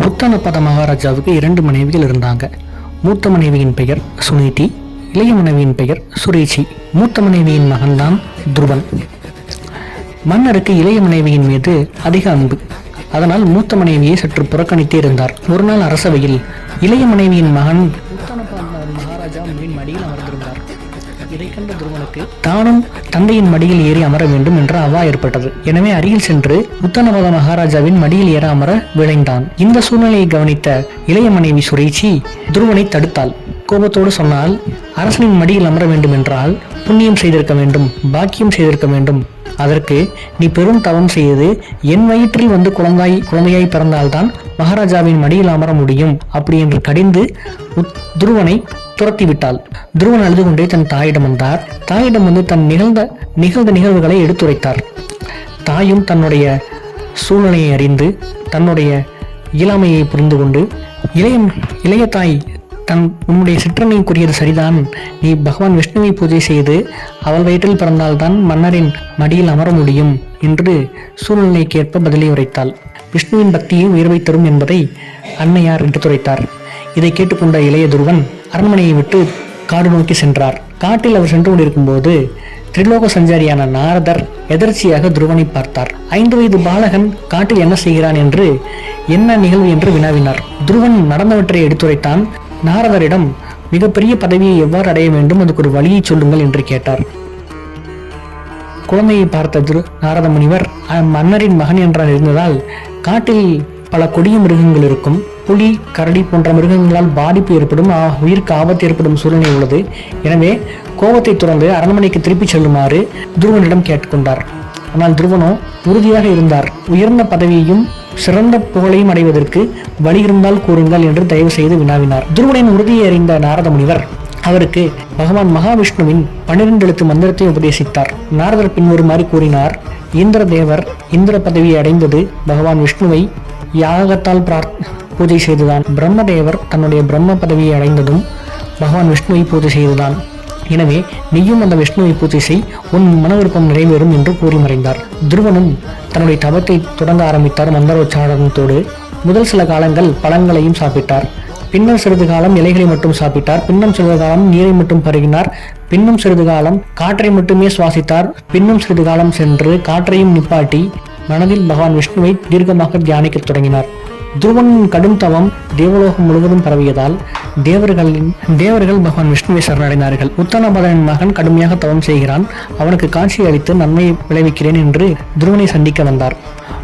உத்தனபத மகாராஜாவுக்கு இரண்டு மனைவிகள் இருந்தாங்க. மூத்த மனைவியின் பெயர் சுனீதி இளைய மனைவியின் பெயர் சுரேஷி. மூத்த மனைவியின் மகன்தான் துருவன். மன்னருக்கு இளைய மனைவியின் மீது அதிக அன்பு. அதனால் மூத்த மனைவியை சற்று புறக்கணித்தே இருந்தார். ஒரு நாள் அரசவையில் இளைய மனைவியின் மகன் கண்ட துருவனுக்கு தானும் தந்தையின் மடியில் ஏறி அமர வேண்டும் என்ற அவா ஏற்பட்டது. எனவே அருகில் சென்று உத்தனபத மகாராஜாவின் மடியில் ஏற அமர விளைந்தான் இந்த சூழ்நிலையை கவனித்த இளைய மனைவி சுரேச்சி துருவனை தடுத்தாள். கோபத்தோடு சொன்னால் அரசனின் மடியில் அமர வேண்டும் என்றால் புண்ணியம் செய்திருக்க வேண்டும் பாக்கியம் செய்திருக்க வேண்டும். அதற்கு நீ பெரும் தவம் செய்து என் வயிற்றில் வந்து குழந்தாய் குழந்தையாய் பிறந்தால்தான் மகாராஜாவின் மடியில் அமர முடியும். அப்படி என்று கடிந்து துருவனை துரத்தி விட்டாள் துருவன் அழுது கொண்டே தன் தாயிடம் வந்தார். தாயிடம் வந்து தன் நிகழ்ந்த நிகழ்ந்த நிகழ்வுகளை எடுத்துரைத்தார். தாயும் தன்னுடைய சூழ்நிலையை அறிந்து தன்னுடைய இயலாமையை புரிந்து கொண்டு இளைய இளைய தாய் தன் உன்னுடைய சிற்றன்னைக்குரியது சரிதான். நீ பகவான் விஷ்ணுவை பூஜை செய்து அவள் வயிற்றில் பிறந்தால்தான் மன்னரின் மடியில் அமர முடியும் என்று சூழ்நிலைக்கேற்ப பதிலை உரைத்தாள். விஷ்ணுவின் பக்தியை உயர்வை தரும் என்பதை அன்னையார் எடுத்துரைத்தார். இதை கேட்டுக்கொண்ட இளைய துருவன் அரண்மனையை விட்டு காடு நோக்கி சென்றார். காட்டில் அவர் சென்று கொண்டிருக்கும்போது திரிலோக சஞ்சாரியான நாரதர் எதர்ச்சியாக துருவனை பார்த்தார். ஐந்து வயது பாலகன் காட்டில் என்ன செய்கிறான் என்று என்ன நிகழ்வு என்று வினாவினார். துருவன் நடந்தவற்றை எடுத்துரைத்தான் நாரதரிடம் மிகப்பெரிய பதவியை எவ்வாறு அடைய வேண்டும் அதுக்கு ஒரு வழியை சொல்லுங்கள் என்று கேட்டார். குழந்தையை பார்த்த திரு நாரத முனிவர் மன்னரின் மகன் என்றால் இருந்ததால் காட்டில் பல கொடிய மிருகங்கள் இருக்கும். புலி கரடி போன்ற மிருகங்களால் பாதிப்பு ஏற்படும் உயிருக்கு ஆபத்து ஏற்படும் சூழ்நிலை உள்ளது. எனவே கோபத்தை துறந்து அரண்மனைக்கு திருப்பிச் செல்லுமாறு துருவனிடம் கேட்டுக்கொண்டார். ஆனால் துருவனோ உறுதியாக இருந்தார். உயர்ந்த பதவியையும் சிறந்த புகழையும் அடைவதற்கு வழி இருந்தால் கூறுங்கள் என்று தயவு செய்து வினாவினார். துருவனின் உறுதியை அறிந்த நாரத முனிவர் அவருக்கு பகவான் மகாவிஷ்ணுவின் பன்னிரண்டு எழுத்து மந்திரத்தை உபதேசித்தார். நாரதர் பின்வருமாறு கூறினார் இந்திர தேவர் இந்திர பதவியை அடைந்தது பகவான் விஷ்ணுவை யாகத்தால் பிரார் பூஜை செய்துதான். பிரம்மதேவர் தன்னுடைய பிரம்ம பதவியை அடைந்ததும் பகவான் விஷ்ணுவை பூஜை செய்துதான். எனவே நீயும் அந்த விஷ்ணுவை பூஜை செய் உன் மன விருப்பம் நிறைவேறும் என்று கூறி மறைந்தார். துருவனும் தன்னுடைய தவத்தை தொடங்க ஆரம்பித்தார் மந்திரோச்சாரணத்தோடு. முதல் சில காலங்கள் பழங்களையும் சாப்பிட்டார். பின்னர் சிறிது காலம் இலைகளை மட்டும் சாப்பிட்டார். பின்னும் சிறிது காலம் நீரை மட்டும் பருகினார். பின்னும் சிறிது காலம் காற்றை மட்டுமே சுவாசித்தார். பின்னும் சிறிது காலம் சென்று காற்றையும் நிப்பாட்டி மனதில் பகவான் விஷ்ணுவை தீர்க்கமாக தியானிக்கத் தொடங்கினார். துருவனின் கடும் தவம் தேவலோகம் முழுவதும் பரவியதால் தேவர்களின் தேவர்கள் பகவான் விஷ்ணுவை சரணடைந்தார்கள். உத்தனபதனின் மகன் கடுமையாக தவம் செய்கிறான். அவனுக்கு காட்சி அளித்து நன்மை விளைவிக்கிறேன் என்று துருவனை சந்திக்க வந்தார்.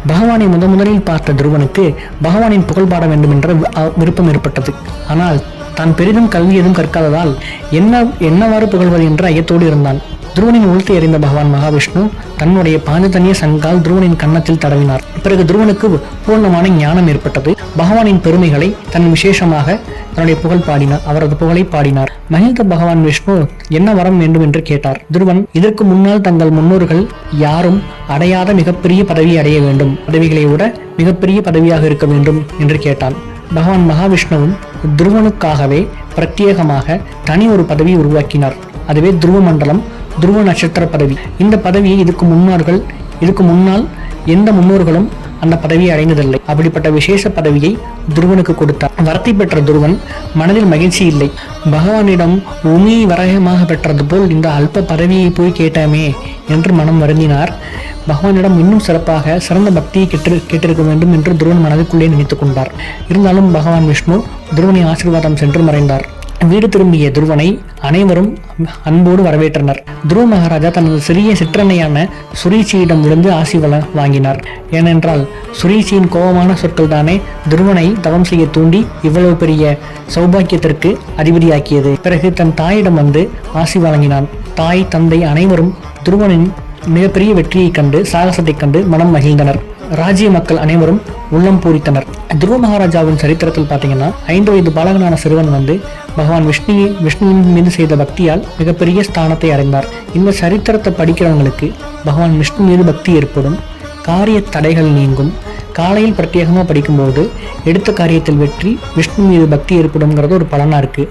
பகவானை முத முதலில் பார்த்த துருவனுக்கு பகவானின் புகழ் பாட வேண்டும் என்ற வி- விருப்பம் ஏற்பட்டது. ஆனால் தான் பெரிதும் கல்வி எதுவும் கற்காததால் என்ன என்னவாறு புகழ்வது என்ற ஐயத்தோடு இருந்தான். துருவனின் உள்தி அறிந்த பகவான் மகாவிஷ்ணு தன்னுடைய பாஞ்சதனிய சங்கால் துருவனின் கன்னத்தில் தடவினார். பிறகு துருவனுக்கு பூர்ணமான ஞானம் ஏற்பட்டது. பகவானின் பெருமைகளை தன் விசேஷமாக தன்னுடைய புகழ் பாடினார். அவரது புகழை பாடினார். மகிழ்ந்த பகவான் விஷ்ணு என்ன வரம் வேண்டும் என்று கேட்டார். துருவன் இதற்கு முன்னால் தங்கள் முன்னோர்கள் யாரும் அடையாத மிகப்பெரிய பதவி அடைய வேண்டும். பதவிகளை விட மிகப்பெரிய பதவியாக இருக்க வேண்டும் என்று கேட்டான். பகவான் மகாவிஷ்ணுவும் துருவனுக்காகவே பிரத்யேகமாக தனி ஒரு பதவியை உருவாக்கினார். அதுவே துருவ மண்டலம் துருவ நட்சத்திர பதவி. இந்த பதவியை இதுக்கு முன்னோர்கள் இதுக்கு முன்னால் எந்த முன்னோர்களும் அந்த பதவியை அடைந்ததில்லை. அப்படிப்பட்ட விசேஷ பதவியை துருவனுக்கு கொடுத்தார். வரத்தை பெற்ற துருவன் மனதில் மகிழ்ச்சி இல்லை. பகவானிடம் உமி வரகமாக பெற்றது போல் இந்த அல்ப பதவியை போய் கேட்டாமே என்று மனம் வருந்தினார். பகவானிடம் இன்னும் சிறப்பாக சிறந்த பக்தியை கேட்டு கேட்டிருக்க வேண்டும் என்று துருவன் மனதுக்குள்ளே நினைத்துக் கொண்டார். இருந்தாலும் பகவான் விஷ்ணு துருவனை ஆசீர்வாதம் சென்று மறைந்தார். வீடு திரும்பிய துருவனை அனைவரும் அன்போடு வரவேற்றனர். துருவ மகாராஜா தனது சிறிய சிற்றன்னையான சுரீச்சியிடம் இருந்து ஆசி வள வாங்கினார். ஏனென்றால் சுரீச்சியின் கோபமான சொற்கள் தானே துருவனை தவம் செய்ய தூண்டி இவ்வளவு பெரிய சௌபாக்கியத்திற்கு அதிபதியாக்கியது. பிறகு தன் தாயிடம் வந்து ஆசி வழங்கினான். தாய் தந்தை அனைவரும் துருவனின் மிகப்பெரிய வெற்றியைக் கண்டு சாகசத்தைக் கண்டு மனம் மகிழ்ந்தனர். ராஜ்ய மக்கள் அனைவரும் உள்ளம் பூரித்தனர். துருவ மகாராஜாவின் சரித்திரத்தில் பார்த்தீங்கன்னா ஐந்து வயது பாலகனான சிறுவன் வந்து பகவான் விஷ்ணு விஷ்ணுவின் மீது செய்த பக்தியால் மிகப்பெரிய ஸ்தானத்தை அடைந்தார். இந்த சரித்திரத்தை படிக்கிறவங்களுக்கு பகவான் விஷ்ணு மீது பக்தி ஏற்படும் காரிய தடைகள் நீங்கும். காலையில் பிரத்யேகமாக படிக்கும்போது எடுத்த காரியத்தில் வெற்றி விஷ்ணு மீது பக்தி ஏற்படும்ங்கிறது ஒரு பலனாக இருக்குது